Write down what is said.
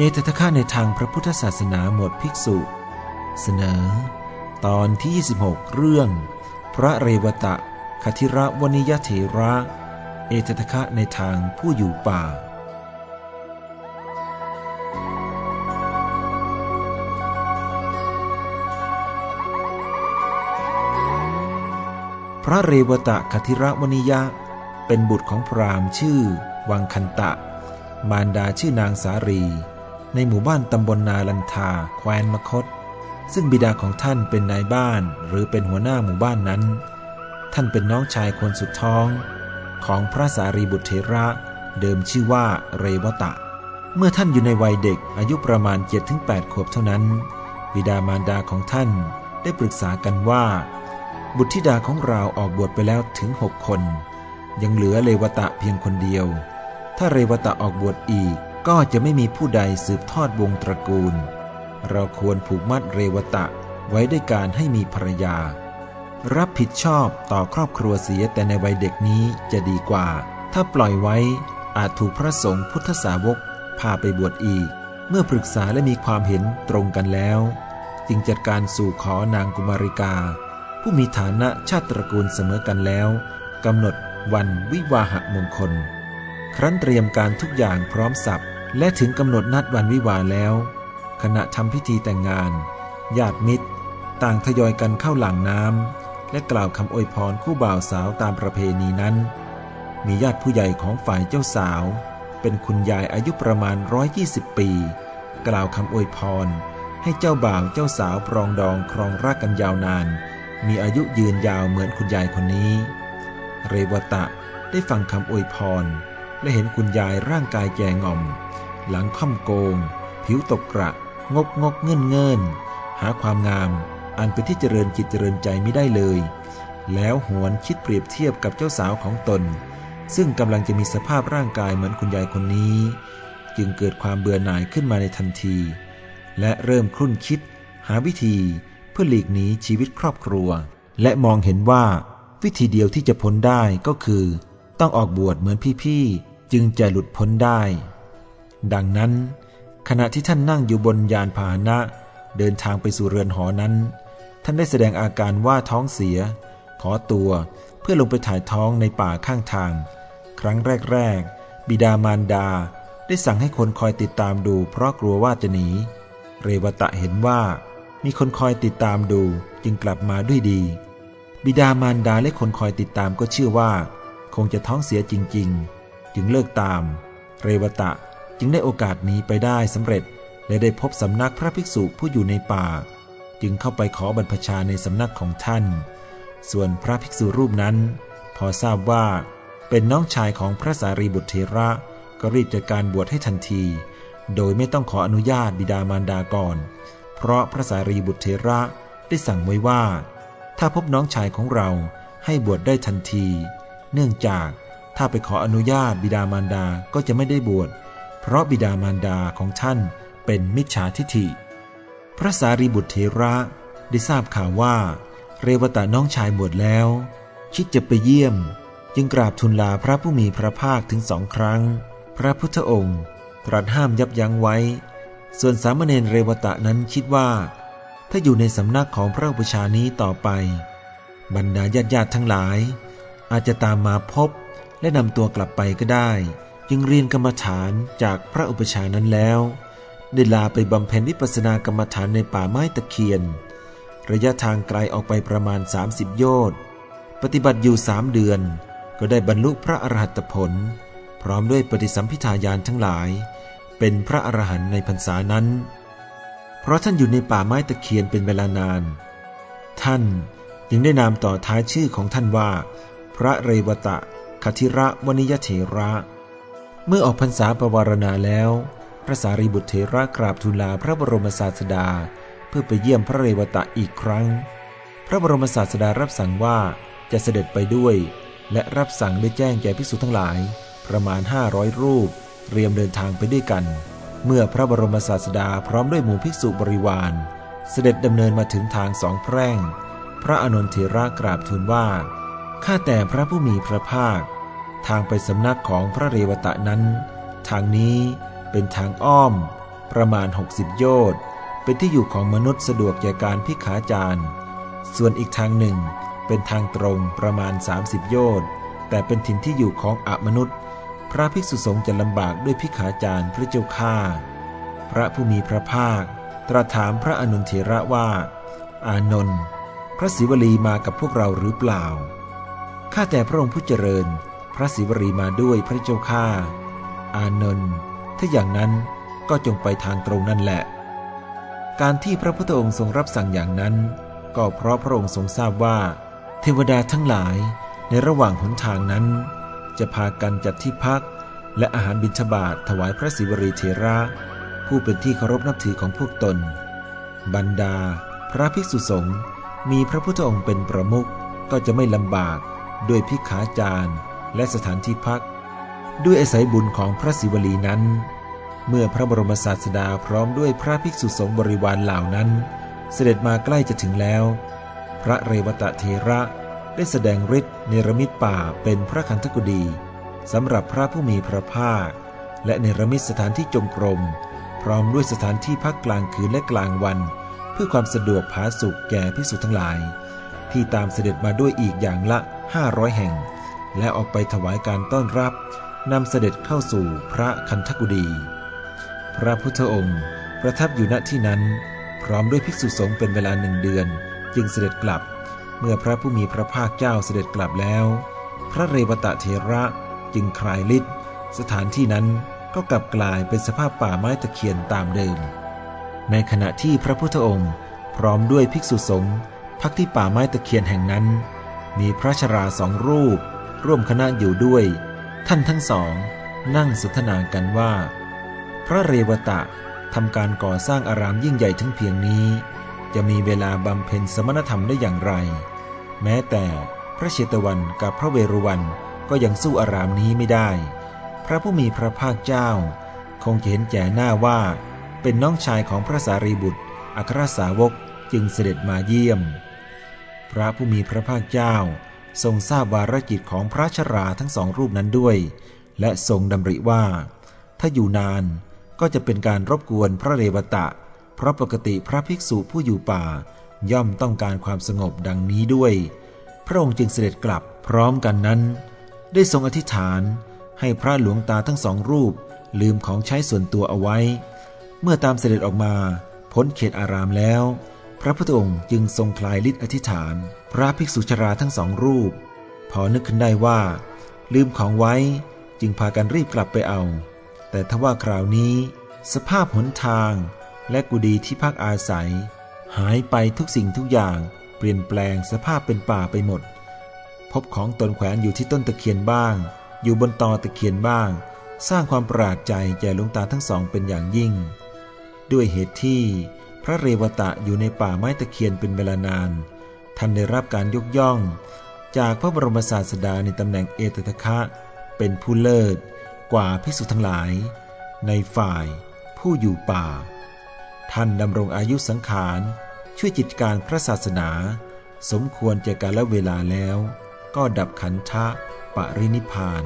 เอตทะคะในทางพระพุทธศาสนาหมวดภิกษุ เสนอ ตอนที่ 26 เรื่อง พระเรวตะคทิระวนิยเถระ เอตทะคะในทางผู้อยู่ป่า พระเรวตะคทิระวนิยะ เป็นบุตรของพราหมณ์ชื่อ วังคันตะ มารดาชื่อนางสารี ในหมู่บ้านตำบลนาลันทาแคว้นมคต ซึ่งบิดาของท่านเป็นนายบ้านหรือเป็นหัวหน้าหมู่บ้านนั้น ท่านเป็นน้องชายคนสุดท้อง ของพระสารีบุตรเถระ เดิมชื่อว่าเรวตะ เมื่อท่านอยู่ในวัยเด็กอายุประมาณ 7-8 ขวบเท่านั้น บิดามารดาของท่านได้ปรึกษากันว่า บุตรธิดาของเราออกบวชไปแล้วถึงหกคน ยังเหลือเลวตะเพียงคนเดียว ถ้าเรวตะออกบวชอีก ก็จะไม่มีผู้ใดสืบทอดวงตระกูล เราควรผูกมัดเรวตะไว้ด้วยการให้มีภรรยา รับผิดชอบต่อครอบครัวเสียแต่ในวัยเด็กนี้จะดีกว่า ถ้าปล่อยไว้อาจถูกพระสงฆ์พุทธสาวกพาไปบวชอีก เมื่อปรึกษาและมีความเห็นตรงกันแล้ว จึงจัดการสู่ขอนางกุมาริกา ผู้มีฐานะชาติตระกูลเสมอกันแล้วกำหนดวันวิวาหมงคล ครั้นเตรียมการทุกอย่างพร้อมสับ และถึงกำหนดนัดวันวิวาแล้ว ขณะทำพิธีแต่งงาน ญาติมิตร ต่างทยอยกันเข้าหลังน้ำและกล่าวคำอวยพรคู่บ่าวสาวตามประเพณีนั้น มีญาติผู้ใหญ่ของฝ่ายเจ้าสาว เป็นคุณยายอายุประมาณ 120 ปี กล่าวคำอวยพร ให้เจ้าบ่าวเจ้าสาวปรองดองครองรักกันยาวนาน มีอายุยืนยาวเหมือนคุณยายคนนี้ เรวตะได้ฟังคำอวยพร และเห็นคุณยายร่างกายแก่ง่อม หลังค่อมโกง ผิวตกกระ งกงกเงื่อนเงื่อนหาความงาม อันเป็นที่เจริญจิตเจริญใจไม่ได้เลย แล้วหวนคิดเปรียบเทียบกับเจ้าสาวของตน ซึ่งกำลังจะมีสภาพร่างกายเหมือนคุณยายคนนี้ จึงเกิดความเบื่อหน่ายขึ้นมาในทันที และเริ่มครุ่นคิด หาวิธีเพื่อหลีกหนีชีวิตครอบครัว และมองเห็นว่าวิธีเดียวที่จะพ้นได้ก็คือ ต้องออกบวชเหมือนพี่ๆ จึงจะหลุดพ้นได้ ดังนั้น ขณะที่ท่านนั่งอยู่บนยานพาหนะ เดินทางไปสู่เรือนหอนั้น ท่านได้แสดงอาการว่าท้องเสีย ขอตัวเพื่อลงไปถ่ายท้องในป่าข้างทาง ครั้งแรก ๆ บิดามารดาได้สั่งให้คนคอยติดตามดู เพราะกลัวว่าจะหนี เรวตะเห็นว่า มีคนคอยติดตามดูจึงกลับมาด้วยดี บิดามารดาและคนคอยติดตามก็เชื่อว่า คงจะท้องเสียจริง ๆ จึงเลิกตาม เรวตะ จึงได้โอกาสหนีไปได้สำเร็จ และได้พบสำนักพระภิกษุผู้อยู่ในป่า จึงเข้าไปขอบรรพชาในสำนักของท่าน ส่วนพระภิกษุรูปนั้น พอทราบว่า เป็นน้องชายของพระสารีบุตรเทระก็รีบจัดการบวชให้ทันที โดยไม่ต้องขออนุญาตบิดามารดาก่อน เพราะพระสารีบุตรเทระได้สั่งไว้ว่า ถ้าพบน้องชายของเราให้บวชได้ทันที เนื่องจากถ้าไปขออนุญาตบิดามารดาก็จะไม่ได้บวช เพราะบิดามารดาของท่านเป็นมิจฉาทิฐิ พระสารีบุตรเทระได้ทราบข่าวว่า เรวตะน้องชายบวชแล้ว คิดจะไปเยี่ยม จึงกราบทูลลาพระผู้มีพระภาคถึงสองครั้ง พระพุทธองค์ ตรัสห้ามยับยั้งไว้ ส่วนสามเณรเรวตะนั้นคิดว่า ถ้าอยู่ในสำนักของพระอุปชานี้ต่อไป บรรดาญาติญาติทั้งหลาย อาจจะตามมาพบและนำตัวกลับไปก็ได้ จึงเรียนกรรมฐานจากพระอุปชานั้นแล้ว ได้ลาไปบำเพ็ญวิปัสสนากรรมฐานในป่าไม้ตะเคียน ระยะทางไกลออกไปประมาณ 30 โยชน์ปฏิบัติอยู่สามเดือน ก็ได้บรรลุพระอรหัตผล พร้อมด้วยปฏิสัมพิทายานทั้งหลาย เป็นพระอรหันต์ในพรรษานั้น เพราะท่านอยู่ในป่าไม้ตะเคียนเป็นเวลานาน ท่านยังได้นามต่อท้ายชื่อของท่านว่า พระเรวตะคทิระวนิยเถระ เมื่อออกพรรษาประวารณาแล้ว พระสารีบุตรเถระกราบทูลลาพระบรมศาสดา เพื่อไปเยี่ยมพระเรวตะอีกครั้ง พระบรมศาสดารับสั่งว่าจะเสด็จไปด้วย และรับสั่งได้แจ้งแก่ภิกษุทั้งหลาย ประมาณ 500 รูป เตรียมเดินทางไปด้วยกัน เมื่อพระบรมศาสดาพร้อมด้วยหมู่ภิกษุบริวาร เสด็จดำเนินมาถึงทางสองแพร่ง พระอนนทเถระกราบทูลว่าข้าแต่พระผู้มีพระภาค ทางไปสำนักของพระเรวตะนั้น ทางนี้เป็นทางอ้อม ประมาณ 60 โยชน์เป็นที่อยู่ของมนุษย์สะดวกแก่การพิขาจารส่วนอีกทางหนึ่ง เป็นทางตรงประมาณ 30 โยชน์แต่เป็นถิ่นที่อยู่ของอมนุษย์ พระภิกษุสงฆ์จะลำบากด้วยพิขาจารพระเจ้าข้าพระผู้มีพระภาค ตรัสถามพระอนุนเถระว่า อานนท์พระศิวลีมากับพวกเราหรือเปล่าข้าแต่พระองค์ผู้เจริญ ระศิวลีมาด้วยพระเจ้าข้าอานนท์ถ้าอย่างนั้นก็จงไปทางตรงนั่นแหละ การที่พระพุทธองค์ทรงรับสั่งอย่างนั้น ก็เพราะพระองค์ทรงทราบว่า เทวดาทั้งหลายในระหว่างหนทางนั้น จะพากันจัดที่พัก และอาหารบิณฑบาตถวายพระศิวรีเทระ ผู้เป็นที่เคารพนับถือของพวกตน บรรดา พระภิกษุสงฆ์มีพระพุทธองค์เป็นประมุขก็จะไม่ลำบากด้วยพิขาจาร และสถานที่พัก ด้วยอาศัยบุญของพระศิวลีนั้น เมื่อพระบรมศาสดาพร้อมด้วยพระภิกษุสงฆ์บริวารเหล่านั้น เสด็จมาใกล้จะถึงแล้ว พระเรวตะเทระได้แสดงฤทธิ์เนรมิตป่าเป็นพระคันธกุฎีสำหรับพระผู้มีพระภาค และเนรมิตสถานที่จงกรม พร้อมด้วยสถานที่พักกลางคืนและกลางวัน เพื่อความสะดวกผาสุกแก่พิสุทั้งหลาย ที่ตามเสด็จมาด้วยอีกอย่างละห้าร้อยแห่ง และออกไปถวายการต้อนรับนำเสด็จเข้าสู่พระคันธกุฎีพระพุทธองค์ประทับอยู่ณที่นั้น พร้อมด้วยภิกษุสงฆ์เป็นเวลาหนึ่งเดือน จึงเสด็จกลับ เมื่อพระผู้มีพระภาคเจ้าเสด็จกลับแล้ว พระเรวตะเทระจึงคลายฤทธิ์สถานที่นั้นก็กลับกลายเป็นสภาพป่าไม้ตะเคียนตามเดิม ในขณะที่พระพุทธองค์ พร้อมด้วยภิกษุสงฆ์พักที่ป่าไม้ตะเคียนแห่งนั้น มีพระชราสองรูป ร่วมคณะอยู่ด้วย ท่านทั้งสอง นั่งสนทนากันว่า พระเรวตะทำการก่อสร้างอารามยิ่งใหญ่ถึงเพียงนี้ จะมีเวลาบำเพ็ญสมณธรรมได้อย่างไร แม้แต่พระเชตวันกับพระเวรุวันก็ยังสู้อารามนี้ไม่ได้ พระผู้มีพระภาคเจ้า คงเห็นแก่หน้าว่า เป็นน้องชายของพระสารีบุตร อัครสาวกจึงเสด็จมาเยี่ยม พระผู้มีพระภาคเจ้า ทรงทราบวาระจิตของพระชราทั้งสองรูปนั้นด้วย และทรงดำริว่า ถ้าอยู่นานก็จะเป็นการรบกวนพระเรวตะ เพราะปกติพระภิกษุผู้อยู่ป่า ย่อมต้องการความสงบดังนี้ด้วย พระองค์จึงเสด็จกลับพร้อมกันนั้น ได้ทรงอธิษฐาน ให้พระหลวงตาทั้งสองรูป ลืมของใช้ส่วนตัวเอาไว้ เมื่อตามเสด็จออกมาพ้นเขตอารามแล้ว พระพุทธองค์จึงทรงคลายฤทธิ์อธิษฐาน พระภิกษุชราทั้งสองรูป พอนึกขึ้นได้ว่า ลืมของไว้จึงพากันรีบกลับไปเอา แต่ทว่าคราวนี้ สภาพหนทางและกุฏิที่พักอาศัย หายไปทุกสิ่งทุกอย่างเปลี่ยนแปลงสภาพเป็นป่าไปหมด พบของตนแขวนอยู่ที่ต้นตะเคียนบ้าง อยู่บนตอตะเคียนบ้าง สร้างความประหลาดใจแก่ลุงตาทั้งสองเป็นอย่างยิ่ง ด้วยเหตุที่ พระเรวตะอยู่ในป่าไม้ตะเคียนเป็นเวลานาน ท่านได้รับการยกย่อง จากพระบรมศาสดาในตำแหน่งเอตตะคะ เป็นผู้เลิศกว่าพิสุทั้งหลาย ในฝ่ายผู้อยู่ป่า ท่านดำรงอายุสังขาร ช่วยจิตการพระศาสนา สมควรแก่กาลเวลาแล้ว ก็ดับขันธะปรินิพาน